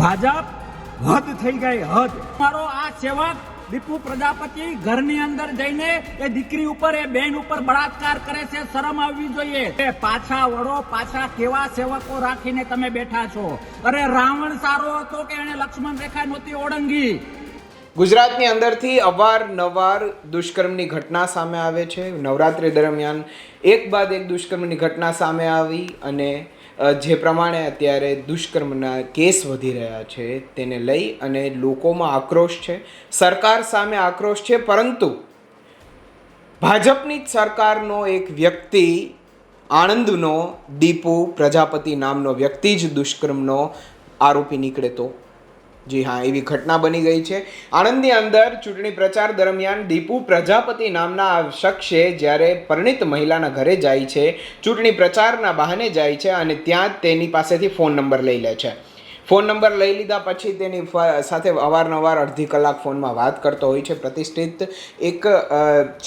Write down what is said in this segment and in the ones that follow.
ભાજપ હદ થઈ ગઈ હદ. મારો આ સેવક દીપુ પ્રજાપતિ ઘરની અંદર જઈને એ દીકરી ઉપર એ બેન ઉપર બળાત્કાર કરે છે શરમ આવવી જોઈએ. એ પાછા વળો પાછા કેવા સેવકો રાખીને તમે બેઠા છો? અરે રાવણ સારો હતો કે એને લક્ષ્મણ રેખા નહોતી ઓળંગી? ગુજરાતની અંદરથી અવારનવાર દુષ્કર્મની ઘટના સામે આવે છે. નવરાત્રિ દરમિયાન એક બાદ એક દુષ્કર્મની ઘટના સામે આવી અને જે પ્રમાણે અત્યારે દુષ્કર્મના કેસ વધી રહ્યા છે તેને લઈ અને લોકોમાં આક્રોશ છે. સરકાર સામે આક્રોશ છે, પરંતુ ભાજપની જ સરકારનો એક વ્યક્તિ, આણંદનો દીપુ પ્રજાપતિ નામનો વ્યક્તિ જ દુષ્કર્મનો આરોપી નીકળે તો? જી હા, એવી ઘટના બની ગઈ છે. આણંદની અંદર ચૂંટણી પ્રચાર દરમિયાન દીપુ પ્રજાપતિ નામના શખ્સે જ્યારે પરિણિત મહિલાના ઘરે જાય છે, ચૂંટણી પ્રચારના બહાને જાય છે અને ત્યાં તેની પાસેથી ફોન નંબર લઈ લે છે. ફોન નંબર લઈ લીધા પછી તેની સાથે અવારનવાર અડધી કલાક ફોનમાં વાત કરતો હોય છે. પ્રતિષ્ઠિત એક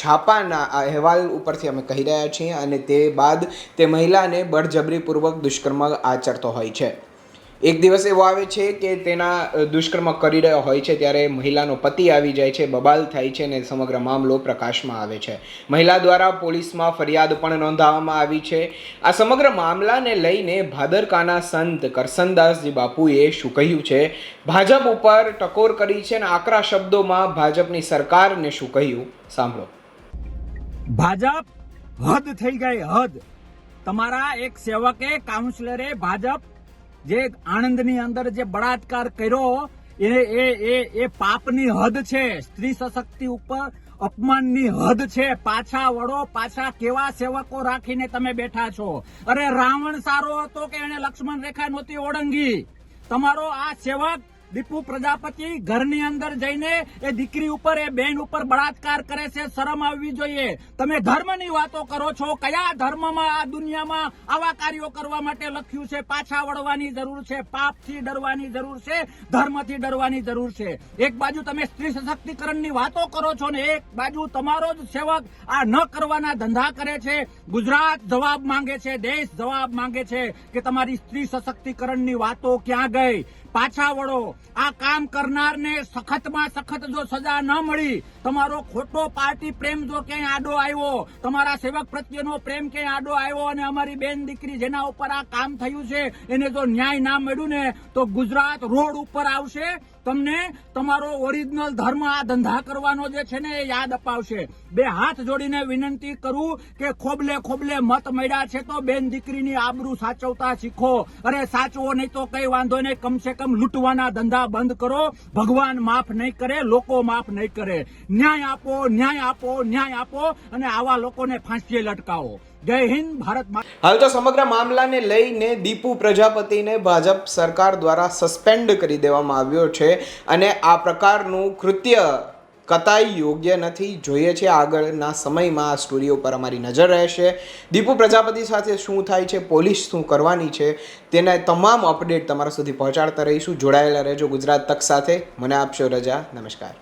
છાપાના અહેવાલ ઉપરથી અમે કહી રહ્યા છીએ અને તે બાદ તે મહિલાને બળજબરીપૂર્વક દુષ્કર્મ આચરતો હોય છે. એક દિવસ એવો આવે છે કે તેના દુષ્કર્મ કરી રહ્યો હોય છે ત્યારે મહિલાનો પતિ આવી જાય છે, બબાલ થાય છે અને સમગ્ર મામલો પ્રકાશમાં આવે છે. મહિલા દ્વારા પોલીસમાં ફરિયાદ પણ નોંધાવવામાં આવી છે. આ સમગ્ર મામલાને લઈને ભાદરકાના સંત કરસનદાસજી બાપુએ શું કહ્યું છે? ભાજપ ઉપર ટકોર કરી છે અને આકરા શબ્દોમાં ભાજપની સરકારને શું કહ્યું? સાંભળો. ભાજપ હદ થઈ ગઈ, હદ. તમારા એક સેવકે કાઉન્સિલરે ભાજપ જે આણંદની અંદર જે બળાત્કાર કર્યો, એ એ એ એ પાપની હદ છે. સ્ત્રી સશક્તિ ઉપર અપમાનની હદ છે. પાછા વળો, પાછા કેવા સેવકો રાખીને તમે બેઠા છો? અરે રાવણ સારો હતો કે એને લક્ષ્મણ રેખા નહોતી ઓળંગી? તમારો આ સેવક દીપુ પ્રજાપતિ ઘરની અંદર જઈને એ દીકરી ઉપર, એ બેન ઉપર બળાત્કાર કરે છે, શરમ આવવી જોઈએ. તમે ધર્મની વાતો કરો છો, કયા ધર્મમાં આ દુનિયામાં આવા કાર્યો કરવા માટે લખ્યું છે? પાછા વળવાની જરૂર છે, પાપથી ડરવાની જરૂર છે, ધર્મથી ડરવાની જરૂર છે. એક બાજુ તમે સ્ત્રી સશક્તિકરણની વાતો કરો છો ને, એક બાજુ તમારો જ સેવક આ ન કરવાના ધંધા કરે છે. ગુજરાત જવાબ માંગે છે, દેશ જવાબ માંગે છે કે તમારી સ્ત્રી સશક્તિકરણની વાતો ક્યાં ગઈ? પાછા વળો. આ કામ કરનારને સખતમાં સખત જો સજા ન મળી, તમારો ખોટો પાર્ટી પ્રેમ જો ક્યાંય આડો આવ્યો, તમારા સેવક પ્રત્યેનો પ્રેમ ક્યાંય આડો આવ્યો અને અમારી બેન દીકરી જેના ઉપર આ કામ થયું છે, એને જો ન્યાય ના મળ્યું ને, તો ગુજરાત રોડ ઉપર આવશે, તમને તમારો ઓરિજિનલ ધર્મ આ ધંધા કરવાનો જે છે ને એ યાદ અપાવશે. બે હાથ જોડીને વિનંતી કરું કે ખોબલે ખોબલે મત મળ્યા છે તો બેન દીકરીની આબરૂ સાચવતા શીખો. અરે સાચવો નહીં તો કઈ વાંધો નહીં, કમસે કમ લૂંટવાના ધંધા બંધ કરો, ભગવાન માફ નહીં કરે, લોકો માફ નહીં કરે. ન્યાય આપો ન્યાય આપો ન્યાય આપો અને આવા લોકોને ફાંસીએ લટકાવો. જય હિન્દ, ભારત હાલ તો સમગ્ર મામલાને લઈને દીપુ પ્રજાપતિને ભાજપ સરકાર દ્વારા સસ્પેન્ડ કરી દેવામાં આવ્યો છે અને આ પ્રકારનું કૃત્ય કતાઈ યોગ્ય નથી. જોઈએ છે આગળના સમયમાં આ સ્ટોરી ઉપર અમારી નજર રહેશે. દીપુ પ્રજાપતિ સાથે શું થાય છે, પોલીસ શું કરવાની છે, તેના તમામ અપડેટ તમારા સુધી પહોંચાડતા રહીશું. જોડાયેલા રહેજો ગુજરાત તક સાથે. મને આપશો રજા. નમસ્કાર.